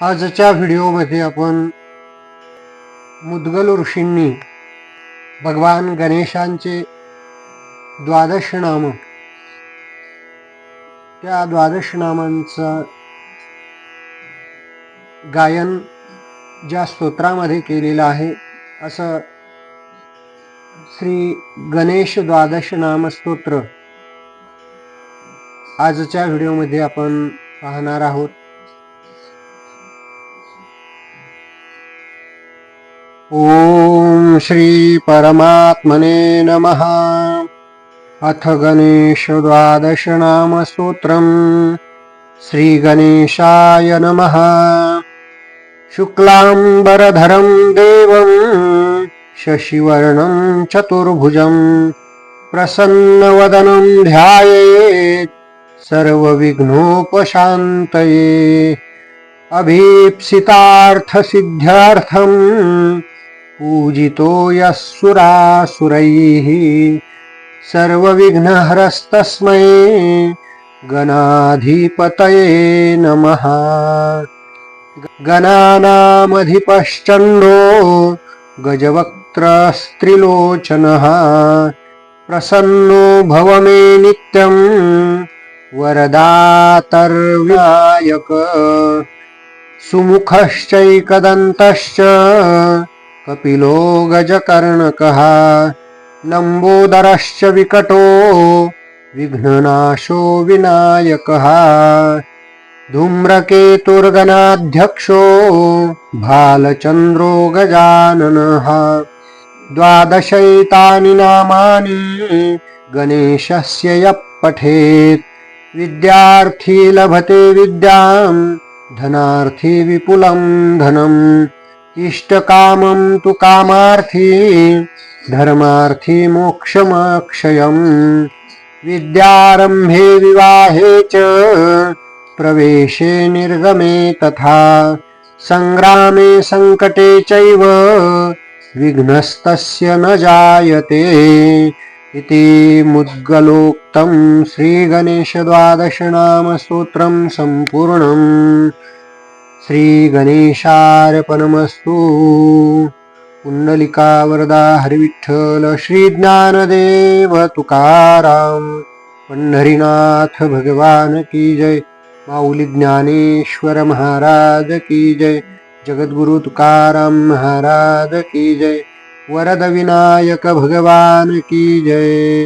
आजच्या व्हिडिओमध्ये आपण मुद्गल ऋषींनी भगवान गणेशांचे द्वादश नाम त्या द्वादश नामांचं गायन ज्या स्तोत्रामध्ये केलेलं आहे असं श्री गणेश द्वादश नाम स्तोत्र आजच्या व्हिडिओमध्ये आपण पाहणार आहोत. ॐ श्री परमात्मने नमः। अथ गणेशद्वादशनामस्तोत्रम् श्रीगणेशाय नमः। शुक्लाम्बरधरं देवं शशिवर्णं चतुर्भुजं प्रसन्नवदनं ध्यायेत् सर्वविघ्नोपशान्तये अभीप्सितार्थसिद्ध्यर्थम् पूजितो यः सर्वविघ्नहरस्तस्मै गणाधिपतये नमः। गणानामधिपश्चण्डो गजवक्त्रस्त्रिलोचनः। प्रसन्नो भव मे नित्यं वरदातर्विनायक। सुमुखश्चैकदन्तश्च कपिलो गजकर्णकः लम्बोदरश्च विकटो विघ्ननाशो विनायकः धूम्रकेतुर्गणाध्यक्षो भालचन्द्रो गजाननः द्वादशैतानि नामानि गणेशस्य यः पठेत् विद्यार्थी लभते विद्यां धनार्थी विपुलं धनम् इष्टकामं तु कामार्थी धर्मार्थी मोक्षमक्षयम्। विद्यारम्भे विवाहे च प्रवेशे निर्गमे तथा सङ्ग्रामे सङ्कटे चैव विघ्नस्तस्य न जायते इति मुद्गलोक्तं श्रीगणेशद्वादशनामस्तोत्रं सम्पूर्णम्। श्रीगणेशार्पणमस्तु। पुण्डलिका वरदा हरिविठ्ठल श्रीज्ञानदेव तुकाराम। पंढरीनाथ भगवान की जय। माऊली ज्ञानेश्वर महाराज की जय। जगद्गुरु तुकाराम महाराज की जय। वरद विनायक भगवान की जय।